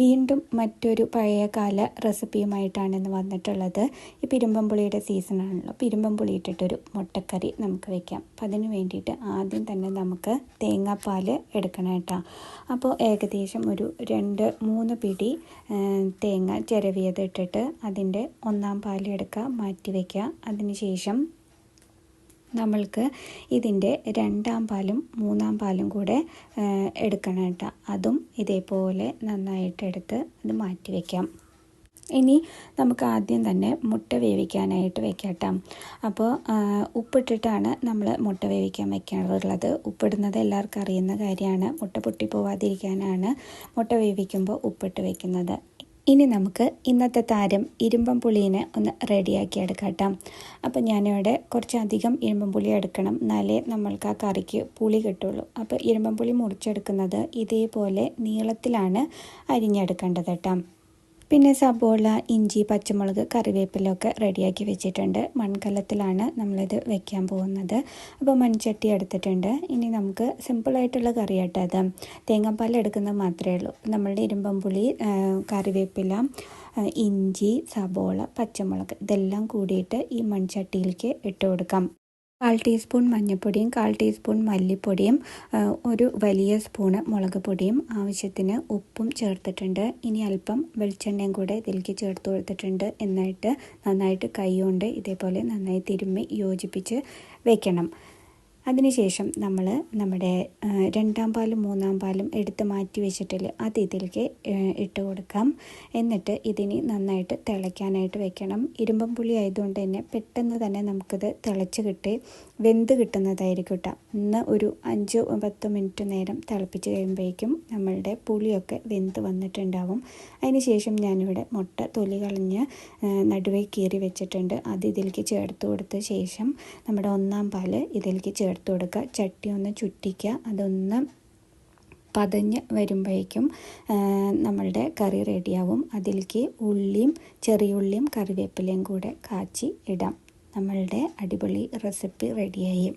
വീണ്ടും മറ്റൊരു പഴയകാല റെസിപ്പിയുമായിട്ടാണ് ഇന്ന് വന്നിട്ടുള്ളത്. ഈ പിരുമ്പമ്പുളിയുടെ സീസണാണല്ലോ പിരുമ്പമ്പുളി ഇട്ടിട്ടൊരു മുട്ടക്കറി നമുക്ക് വെക്കാം. അപ്പം അതിന് വേണ്ടിയിട്ട് ആദ്യം തന്നെ നമുക്ക് തേങ്ങാപ്പാൽ എടുക്കണം കേട്ടോ. അപ്പോൾ ഏകദേശം ഒരു രണ്ട് മൂന്ന് പിടി തേങ്ങ ചിരവിയത് ഇട്ടിട്ട് അതിന്റെ ഒന്നാം പാൽ എടുക്കുക മാറ്റി വയ്ക്കുക അതിന് ശേഷം നമ്മൾക്ക് ഇതിന്റെ രണ്ടാം പാലും മൂന്നാം പാലും കൂടെ എടുക്കണം കേട്ടോ. അതും ഇതേപോലെ നന്നായിട്ട് എടുത്ത് അത് മാറ്റി വയ്ക്കാം ഇനി നമുക്ക് ആദ്യം തന്നെ മുട്ട വേവിക്കാനായിട്ട് വെക്കാം അപ്പോൾ ഉപ്പിട്ടിട്ടാണ് നമ്മൾ മുട്ട വേവിക്കാൻ വെക്കാറുള്ളത്. ഉപ്പിടുന്നത് എല്ലാവർക്കും അറിയുന്ന കാര്യമാണ്. മുട്ട പൊട്ടിപ്പോവാതിരിക്കാനാണ് മുട്ട വേവിക്കുമ്പോൾ ഉപ്പിട്ട് വെക്കുന്നത്. ഇനി നമുക്ക് ഇന്നത്തെ താരം ഇരുമ്പം പുളീനെ ഒന്ന് റെഡിയാക്കി എടുക്കാട്ടാം. അപ്പോൾ ഞാനിവിടെ കുറച്ചധികം ഇരുമ്പം പുളി എടുക്കണം. എന്നാലേ നമ്മൾക്ക് ആ കറിക്ക് പുളി കിട്ടുള്ളൂ. അപ്പോൾ ഇരുമ്പം പുളി മുറിച്ചെടുക്കുന്നത് ഇതേപോലെ നീളത്തിലാണ് അരിഞ്ഞെടുക്കേണ്ടത് കേട്ടോ. പിന്നെ സബോള ഇഞ്ചി പച്ചമുളക് കറിവേപ്പിലൊക്കെ റെഡിയാക്കി വെച്ചിട്ടുണ്ട്. മൺകലത്തിലാണ് നമ്മളിത് വെക്കാൻ പോകുന്നത്. അപ്പോൾ മൺചട്ടി എടുത്തിട്ടുണ്ട്. ഇനി നമുക്ക് സിമ്പിളായിട്ടുള്ള കറി കേട്ടോ അത് തേങ്ങാപ്പാൽ എടുക്കുന്നത് മാത്രമേ ഉള്ളൂ. നമ്മളുടെ ഇരുമ്പമ്പുളി കറിവേപ്പില ഇഞ്ചി സബോള പച്ചമുളക് ഇതെല്ലാം കൂടിയിട്ട് ഈ മൺചട്ടിയിലേക്ക് ഇട്ട് കൊടുക്കാം. കാൽ ടീസ്പൂൺ മഞ്ഞൾപ്പൊടിയും കാൽ ടീസ്പൂൺ മല്ലിപ്പൊടിയും ഒരു വലിയ സ്പൂണ് മുളക് പൊടിയും ആവശ്യത്തിന് ഉപ്പും ചേർത്തിട്ടുണ്ട്. ഇനി അല്പം വെളിച്ചെണ്ണയും കൂടെ ഇതിലേക്ക് ചേർത്ത് കൊടുത്തിട്ടുണ്ട്. എന്നിട്ട് നന്നായിട്ട് കൈ കൊണ്ട് ഇതേപോലെ നന്നായി തിരുമ്മി യോജിപ്പിച്ച് വെക്കണം. അതിനുശേഷം നമ്മൾ നമ്മുടെ രണ്ടാം പാലും മൂന്നാം പാലും എടുത്ത് മാറ്റി വെച്ചിട്ടില്ല അത് ഇതിലേക്ക് ഇട്ട് കൊടുക്കാം. എന്നിട്ട് ഇതിന് നന്നായിട്ട് തിളയ്ക്കാനായിട്ട് വെക്കണം. ഇരുമ്പം പുളി ആയതുകൊണ്ട് തന്നെ പെട്ടെന്ന് തന്നെ നമുക്കിത് തിളച്ച് കിട്ടി വെന്ത് കിട്ടുന്നതായിരിക്കും കേട്ടോ ഇന്ന് ഒരു അഞ്ച് പത്ത് മിനിറ്റ് നേരം തിളപ്പിച്ച് കഴിയുമ്പോഴേക്കും നമ്മളുടെ പുളിയൊക്കെ വെന്ത് വന്നിട്ടുണ്ടാവും. അതിനുശേഷം ഞാനിവിടെ മുട്ട തൊലി കളഞ്ഞ് നടുവേ കീറി വെച്ചിട്ടുണ്ട്. അത് ഇതിലേക്ക് ചേർത്ത് കൊടുത്ത ശേഷം നമ്മുടെ ഒന്നാം പാൽ ഇതിലേക്ക് ചേർത്ത് കൊടുക്കുക. ചട്ടി ഒന്ന് ചുറ്റിക്കുക. അതൊന്ന് പതഞ്ഞ് വരുമ്പോഴേക്കും നമ്മളുടെ കറി റെഡിയാവും. അതിലേക്ക് ഉള്ളിയും ചെറിയ ഉള്ളിയും കറിവേപ്പിലയും കൂടെ കാച്ചി ഇടാം. നമ്മളുടെ അടിപൊളി റെസിപ്പി റെഡിയായി.